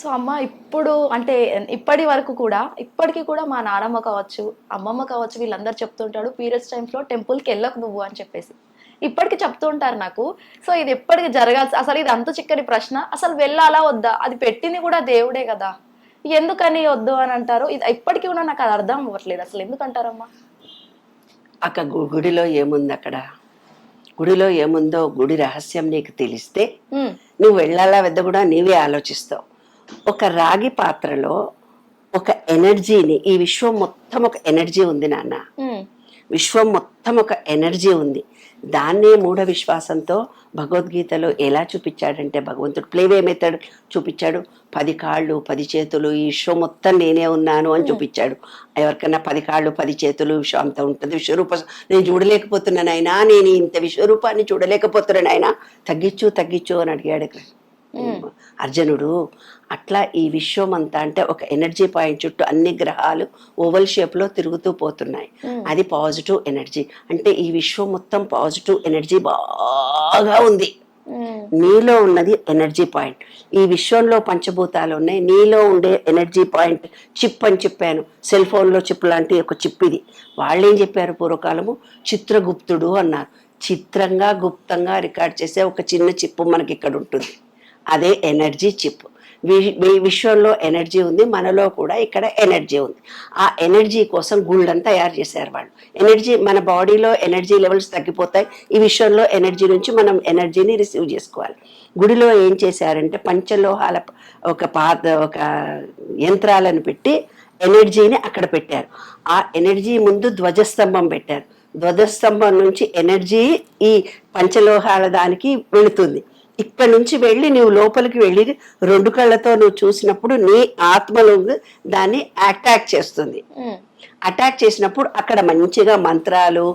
So అమ్మ ఇప్పుడు అంటే ఇప్పటి వరకు కూడా ఇప్పటికీ కూడా మా నానమ్మ కావచ్చు అమ్మమ్మ కావచ్చు వీళ్ళందరూ చెప్తుంటాడు పీరియడ్స్ టైమ్స్లో టెంపుల్కి వెళ్ళకు నువ్వు అని చెప్పేసి. ఇప్పటికి చెప్తూ ఉంటారు నాకు. సో ఇది ఎప్పటికి జరగాల్సి అసలు ఇది అంత చిక్కని ప్రశ్న. అసలు వెళ్ళాలా వద్దా? అది పెట్టింది కూడా దేవుడే కదా. ఎందుకని వద్దు అని అంటారు? ఇది ఇప్పటికీ కూడా నాకు అది అర్థం అవ్వట్లేదు. అసలు ఎందుకు అంటారమ్మా అక్క గుడిలో ఏముంది అక్కడ? గుడిలో ఏముందో గుడి రహస్యం నీకు తెలిస్తే నువ్వు వెళ్ళాలా వద్ద కూడా నీవే ఆలోచిస్తావు. ఒక రాగి పాత్రలో ఒక ఎనర్జీని ఈ విశ్వం మొత్తం ఒక ఎనర్జీ ఉంది నాన్న. విశ్వం మొత్తం ఒక ఎనర్జీ ఉంది. దాన్నే మూఢ విశ్వాసంతో భగవద్గీతలో ఎలా చూపించాడంటే భగవంతుడు ప్లేవే మెథడ్ చూపించాడు. పది కాళ్ళు పది చేతులు ఈ విశ్వం మొత్తం నేనే ఉన్నాను అని చూపించాడు. ఎవరికైనా పది కాళ్ళు పది చేతులు విశ్వం అంతా ఉంటుంది. విశ్వరూప నేను చూడలేకపోతున్నాను ఆయన నేను ఇంత విశ్వరూపాన్ని చూడలేకపోతున్నాను ఆయన తగ్గించు తగ్గించు అని అడిగాడు అర్జునుడు అట్లా ఈ విశ్వం అంతా అంటే ఒక ఎనర్జీ పాయింట్ చుట్టూ అన్ని గ్రహాలు ఓవల్ షేప్లో తిరుగుతూ పోతున్నాయి. అది పాజిటివ్ ఎనర్జీ. అంటే ఈ విశ్వం మొత్తం పాజిటివ్ ఎనర్జీ బాగా ఉంది. నీలో ఉన్నది ఎనర్జీ పాయింట్. ఈ విశ్వంలో పంచభూతాలు ఉన్నాయి. నీలో ఉండే ఎనర్జీ పాయింట్ చిప్ అని చెప్పాను. సెల్ ఫోన్లో చిప్ లాంటి ఒక చిప్ ఇది. వాళ్ళు ఏం చెప్పారు పూర్వకాలము? చిత్రగుప్తుడు అన్నారు. చిత్రంగా గుప్తంగా రికార్డ్ చేసే ఒక చిన్న చిప్ మనకి ఇక్కడ ఉంటుంది. అదే ఎనర్జీ చిప్. వి- విశ్వంలో ఎనర్జీ ఉంది మనలో కూడా ఇక్కడ ఎనర్జీ ఉంది. ఆ ఎనర్జీ కోసం గుళ్ళని తయారు చేశారు వాళ్ళు. ఎనర్జీ మన బాడీలో ఎనర్జీ లెవెల్స్ తగ్గిపోతాయి. ఈ విశ్వంలో ఎనర్జీ నుంచి మనం ఎనర్జీని రిసీవ్ చేసుకోవాలి. గుడిలో ఏం చేశారంటే పంచలోహాల ఒక పాత ఒక యంత్రాలను పెట్టి ఎనర్జీని అక్కడ పెట్టారు. ఆ ఎనర్జీ ముందు ధ్వజస్తంభం పెట్టారు. ధ్వజస్తంభం నుంచి ఎనర్జీ ఈ పంచలోహాల దానికి వెళుతుంది. ఇక్కడ నుంచి వెళ్ళి నువ్వు లోపలికి వెళ్ళి రెండు కళ్ళతో నువ్వు చూసినప్పుడు నీ ఆత్మలో దాన్ని అటాక్ చేస్తుంది. అటాక్ చేసినప్పుడు అక్కడ మంచిగా మంత్రాలు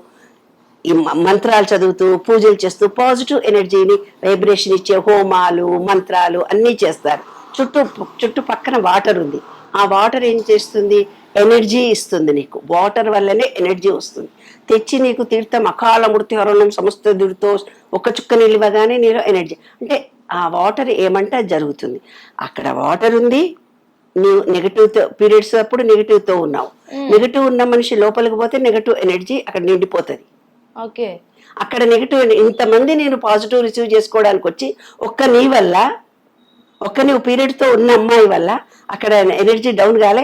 ఈ మంత్రాలు చదువుతూ పూజలు చేస్తూ పాజిటివ్ ఎనర్జీని వైబ్రేషన్ ఇచ్చే హోమాలు మంత్రాలు అన్నీ చేస్తారు. చుట్టూ చుట్టూ పక్కన వాటర్ ఉంది. ఆ వాటర్ ఏం చేస్తుంది? ఎనర్జీ ఇస్తుంది నీకు. వాటర్ వల్లనే ఎనర్జీ వస్తుంది. తెచ్చి నీకు తీర్థం అకాల మృతి హరణం సమస్త దుడితో ఒక చుక్క నీళ్ళు ఇవ్వగానే నీలో ఎనర్జీ. అంటే ఆ వాటర్ ఏమంటే జరుగుతుంది. అక్కడ వాటర్ ఉంది నువ్వు నెగటివ్తో పీరియడ్స్ అప్పుడు నెగటివ్తో ఉన్నావు. నెగటివ్ ఉన్న మనిషి లోపలికి పోతే నెగటివ్ ఎనర్జీ అక్కడ నిండిపోతుంది. ఓకే. అక్కడ నెగటివ్ ఇంతమంది నేను పాజిటివ్ రిసీవ్ చేసుకోవడానికి వచ్చి ఒక్క నీ వల్ల ఒక్క నీవు పీరియడ్తో ఉన్న అమ్మాయి వల్ల అక్కడ ఎనర్జీ డౌన్ కాలే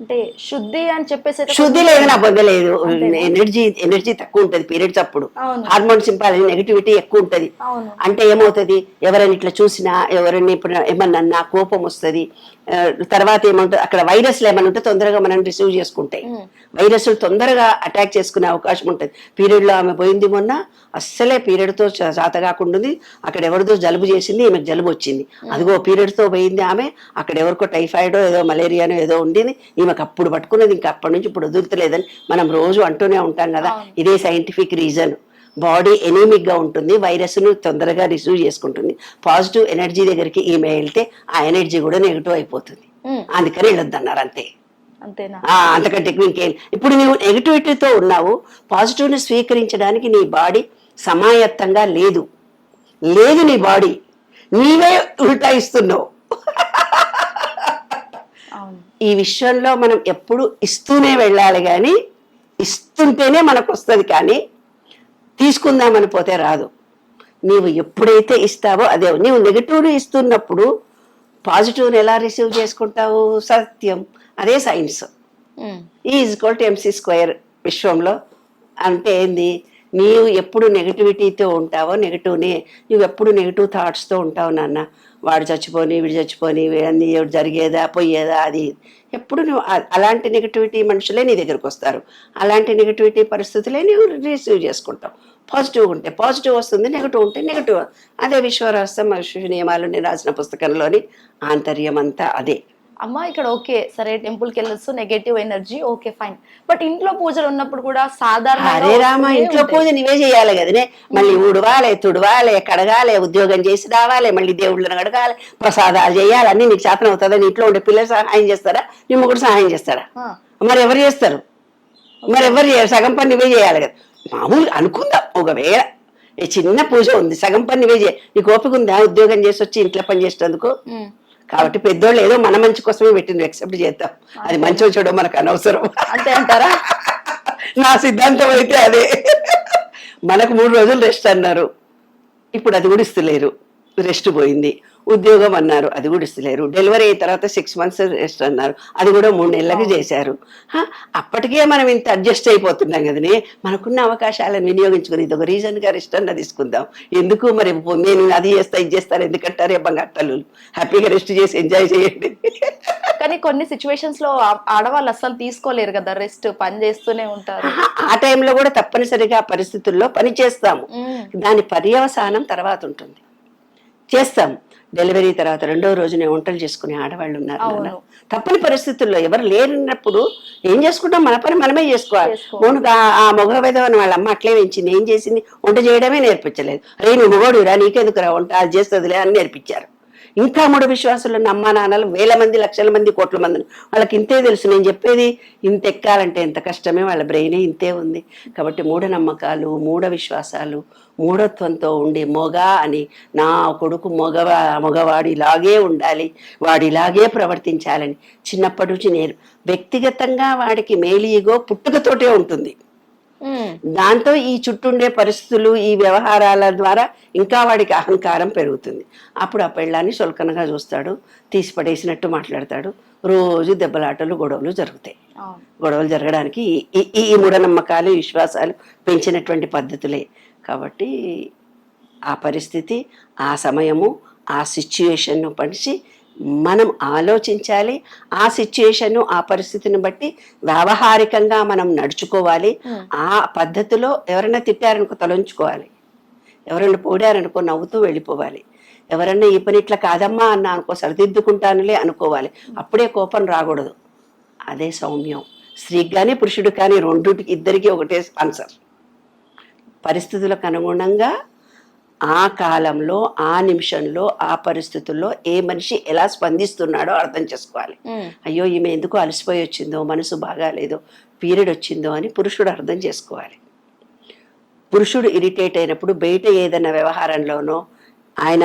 అంటే శుద్ధి అని చెప్పేసి శుద్ధి లేదు నా పొందలేదు ఎనర్జీ ఎనర్జీ తక్కువ ఉంటది పీరియడ్స్ అప్పుడు. అవును. హార్మోన్స్ ఇంపాలి నెగటివిటీ ఎక్కువ ఉంటది. అంటే ఏమవుతుంది? ఎవరైనా ఇట్లా చూసినా ఎవరైనా ఇప్పుడు ఏమన్నా కోపం వస్తుంది. తర్వాత ఏమంటుంది అక్కడ వైరస్లు ఏమన్నా ఉంటే తొందరగా మనం రిసీవ్ చేసుకుంటాయి. వైరస్లు తొందరగా అటాక్ చేసుకునే అవకాశం ఉంటుంది. పీరియడ్లో ఆమె పోయింది మొన్న అస్సలే పీరియడ్తో శాత కాకుండా ఉంది అక్కడ ఎవరిదో జలుబు చేసింది ఈమెకు జలుబు వచ్చింది. అదిగో పీరియడ్తో పోయింది ఆమె అక్కడ ఎవరికో టైఫాయిడో ఏదో మలేరియానో ఏదో ఉండింది. ఈమెకు అప్పుడు పట్టుకున్నది ఇంకా అప్పటి నుంచి ఇప్పుడు వదులుతలేదని మనం రోజు అంటూనే ఉంటాం కదా. ఇదే సైంటిఫిక్ రీజన్ బాడీ ఎనీమిక్గా ఉంటుంది వైరస్ను తొందరగా రిసీవ్ చేసుకుంటుంది. పాజిటివ్ ఎనర్జీ దగ్గరికి ఈమె వెళ్తే ఆ ఎనర్జీ కూడా నెగిటివ్ అయిపోతుంది. అందుకని వెళ్ళొద్దు అన్నారు అంతే అంతకంటే ఇంకేం. ఇప్పుడు నువ్వు నెగిటివిటీతో ఉన్నావు పాజిటివ్ని స్వీకరించడానికి నీ బాడీ సమాయత్తంగా లేదు. లేదు నీ బాడీ. నీవే ఉల్టా ఇస్తున్నావు ఈ విషయంలో మనం ఎప్పుడు ఇస్తూనే వెళ్ళాలి కానీ ఇస్తుంటేనే మనకు వస్తుంది కానీ తీసుకుందామని పోతే రాదు. నీవు ఎప్పుడైతే ఇస్తావో అదే నీవు నెగిటివ్ని ఇస్తున్నప్పుడు పాజిటివ్ని ఎలా రిసీవ్ చేసుకుంటావు? సత్యం. అదే science. Um, is equal to MC square విశ్వంలో. అంటే ఏంది? నీవు ఎప్పుడు నెగటివిటీతో ఉంటావో నెగటివ్ని నువ్వు ఎప్పుడు నెగిటివ్ థాట్స్తో ఉంటావు నాన్న? వాడు చచ్చిపోని వీడు చచ్చిపోని ఎవడు జరిగేదా పోయేదా అది. ఎప్పుడు నువ్వు అలాంటి నెగటివిటీ మనుషులే నీ దగ్గరకు వస్తారు. అలాంటి నెగటివిటీ పరిస్థితులే నువ్వు రిసీవ్ చేసుకుంటావు. పాజిటివ్ ఉంటే పాజిటివ్ వస్తుంది నెగటివ్ ఉంటే నెగటివ్. అదే విశ్వరహస్యం విశ్వ నియమాలు నేను రాసిన పుస్తకంలోని ఆంతర్యం అంతా అదే. అమ్మ ఇక్కడ ఓకే సరే టెంపుల్కి వెళ్ళొచ్చు negative energy okay fine. But ఇంట్లో పూజలు ఉన్నప్పుడు కూడా సాధారణ హరే రామ ఇంట్లో పూజ నువ్వే చేయాలి కదనే. మళ్ళీ ఊడవాలి తుడవాలి కడగాలి ఉద్యోగం చేసి రావాలి మళ్ళీ దేవుళ్ళని కడగాలి ప్రసాదాలు చేయాలి అన్ని నీకు చేతనం అవుతుందా? నీ ఇంట్లో ఉండే పిల్లలు సహాయం చేస్తారా? నీ ముగ్గురు సహాయం చేస్తారా మరి ఎవరు చేస్తారు? మరి ఎవరు చేయరు సగం పని నువ్వే చేయాలి కదా. మామూలుగా అనుకుందాం. ఒకవేళ ఈ చిన్న పూజ ఉంది సగం పని నువ్వే చేయాలి నీకు ఓపిక ఉందా? ఉద్యోగం చేసి వచ్చి ఇంట్లో పని చేసేందుకు కాబట్టి పెద్దోళ్ళు ఏదో మన మంచి కోసమే పెట్టింది ఎక్సెప్ట్ చేద్దాం. అది మంచి చూడడం మనకు అనవసరం. అంతే అంటారా? నా సిద్ధాంతం అయితే అదే. మనకు మూడు రోజులు రెస్ట్ అన్నారు. ఇప్పుడు అది కూడా ఇస్తలేరు. రెస్ట్ పోయింది. ఉద్యోగం అన్నారు. అది కూడా ఇస్తలేరు. డెలివరీ అయిన తర్వాత సిక్స్ మంత్స్ రెస్ట్ అన్నారు. అది కూడా మూడు నెలలకు చేశారు. అప్పటికే మనం ఇంత అడ్జస్ట్ అయిపోతున్నాం కదనే? మనకున్న అవకాశాలను వినియోగించుకుని ఇది ఒక రీజన్గా రెస్ట్ అన్న తీసుకుందాం. ఎందుకు మరి నేను అది చేస్తా ఇది చేస్తాను ఎందుకంటారు ఇబ్బంది అట్టలు హ్యాపీగా రెస్ట్ చేసి ఎంజాయ్ చేయండి. కానీ కొన్ని సిచ్యువేషన్స్లో ఆడవాళ్ళు అస్సలు తీసుకోలేరు కదా రెస్ట్ పని చేస్తూనే ఉంటారు. ఆ టైంలో కూడా తప్పనిసరిగా పరిస్థితుల్లో పని చేస్తాము. దాని పర్యవసానం తర్వాత ఉంటుంది. చేస్తాం డెలివరీ తర్వాత రెండో రోజునే వంటలు చేసుకునే ఆడవాళ్ళు ఉన్నారు. తప్పని పరిస్థితుల్లో ఎవరు లేనప్పుడు ఏం చేసుకుంటాం? మన పని మనమే చేసుకోవాలి. చేసుకోవాలి. మౌను ఆ మగ విధవని వాళ్ళ అమ్మ అట్లే పెంచింది. ఏం చేసింది? వంట చేయడమే నేర్పించలేదు. రే నువ్వు మొగోడు రా నీకెందుకు రా వంట? అది చేస్తుందిలే అని నేర్పించారు. ఇంకా మూడు విశ్వాసులు ఉన్న నాన్నలు వేల మంది లక్షల మంది కోట్ల మంది వాళ్ళకి ఇంతే తెలుసు. నేను చెప్పేది ఇంత ఎక్కాలంటే ఎంత కష్టమే. వాళ్ళ బ్రెయినే ఇంతే ఉంది. కాబట్టి మూఢనమ్మకాలు మూఢ విశ్వాసాలు మూఢత్వంతో ఉండి మొగ అని నా కొడుకు మగవా మొగవాడిలాగే ఉండాలి. వాడిలాగే ప్రవర్తించాలని చిన్నప్పటి నుంచి నేను వ్యక్తిగతంగా వాడికి మేలీగో పుట్టుకతోటే ఉంటుంది. దాంతో ఈ చుట్టుండే పరిస్థితులు ఈ వ్యవహారాల ద్వారా ఇంకా వాడికి అహంకారం పెరుగుతుంది. అప్పుడు ఆ పెళ్ళాన్ని సొలకనగా చూస్తాడు తీసి పడేసినట్టు మాట్లాడతాడు. రోజు దెబ్బలాటలు గొడవలు జరుగుతాయి. గొడవలు జరగడానికి ఈ- మూఢనమ్మకాలు విశ్వాసాలు పెంచినటువంటి పద్ధతులే. కాబట్టి ఆ పరిస్థితి ఆ సమయము ఆ సిచ్యుయేషన్ను పడిచి మనం ఆలోచించాలి ఆ సిచ్యుయేషన్ను ఆ పరిస్థితిని బట్టి వ్యావహారికంగా మనం నడుచుకోవాలి. ఆ పద్ధతిలో ఎవరైనా తిట్టారనుకో తలంచుకోవాలి. ఎవరైనా పోడారనుకో నవ్వుతూ వెళ్ళిపోవాలి. ఎవరన్నా ఈ పని ఇట్లా కాదమ్మా అన్న అనుకో సరిదిద్దుకుంటానులే అనుకోవాలి. అప్పుడే కోపం రాకూడదు. అదే సౌమ్యం. స్త్రీకి కానీ పురుషుడు కానీ రెండుకి ఇద్దరికి ఒకటే ఆన్సర్ పరిస్థితులకు అనుగుణంగా ఆ కాలంలో ఆ నిమిషంలో ఆ పరిస్థితుల్లో ఏ మనిషి ఎలా స్పందిస్తున్నాడో అర్థం చేసుకోవాలి. అయ్యో ఈమె ఎందుకు అలసిపోయి వచ్చిందో మనసు బాగాలేదో పీరియడ్ వచ్చిందో అని పురుషుడు అర్థం చేసుకోవాలి పురుషుడు ఇరిటేట్ అయినప్పుడు బయట ఏదైనా వ్యవహారంలోనో ఆయన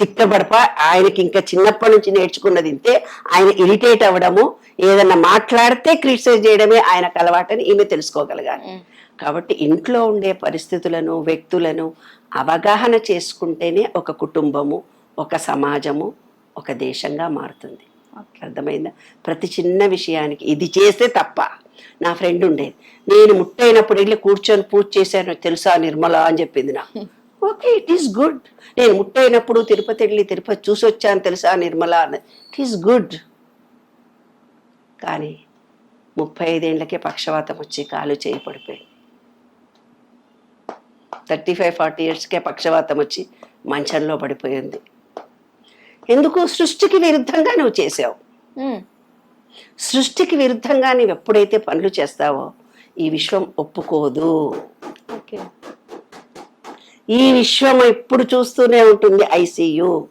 తిట్టబడప ఆయనకి ఇంకా చిన్నప్పటి నుంచి నేర్చుకున్నది ఇంతే ఆయన ఇరిటేట్ అవ్వడము ఏదన్నా మాట్లాడితే క్రిటిసైజ్ చేయడమే ఆయనకు అలవాటని ఈమె తెలుసుకోగలగాలి. కాబట్టి ఇంట్లో ఉండే పరిస్థితులను వ్యక్తులను అవగాహన చేసుకుంటేనే ఒక కుటుంబము ఒక సమాజము ఒక దేశంగా మారుతుంది. అర్థమైందా? ప్రతి చిన్న విషయానికి ఇది చేస్తే తప్ప నా ఫ్రెండ్ ఉండేది. నేను ముట్టైనప్పుడు వెళ్ళి కూర్చొని పూజ చేశాను. తెలుసా నిర్మల అని చెప్పింది నాకు. ఓకే ఇట్ ఈస్ గుడ్ నేను ముట్టైనప్పుడు తిరుపతి వెళ్ళి తిరుపతి చూసి వచ్చాను. తెలుసా నిర్మల అన్నది. ఇట్ ఈస్ గుడ్ కానీ ముప్పై ఐదేళ్ళకే పక్షవాతం వచ్చి కాలు చేయి పడిపోయింది. థర్టీ ఫైవ్ ఫార్టీ ఇయర్స్కే పక్షవాతం వచ్చి మంచంలో పడిపోయింది. ఎందుకు? సృష్టికి విరుద్ధంగా నువ్వు చేసావు. సృష్టికి విరుద్ధంగా నీవు ఎప్పుడైతే పనులు చేస్తావో ఈ విశ్వం ఒప్పుకోదు. ఓకే. ఈ విశ్వం ఎప్పుడు చూస్తూనే ఉంటుంది ఐసీయు.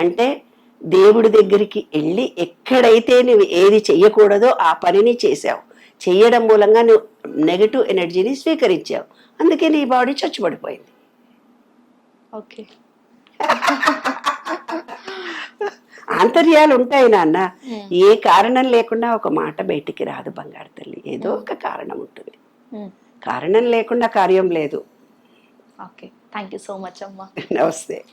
అంటే దేవుడి దగ్గరికి వెళ్ళి ఎక్కడైతే నువ్వు ఏది చెయ్యకూడదో ఆ పనిని చేసావు. చెయ్యడం మూలంగా నువ్వు నెగటివ్ ఎనర్జీని స్వీకరించావు. అందుకే నీ బాడీ చచ్చుబడిపోయింది. ఓకే. ఆంతర్యాలు ఉంటాయి నాన్న. ఏ కారణం లేకుండా ఒక మాట బయటికి రాదు బంగారు తల్లి. ఏదో ఒక కారణం ఉంటుంది. కారణం లేకుండా కార్యం లేదు. Okay. Thank you so much అమ్మా. నమస్తే.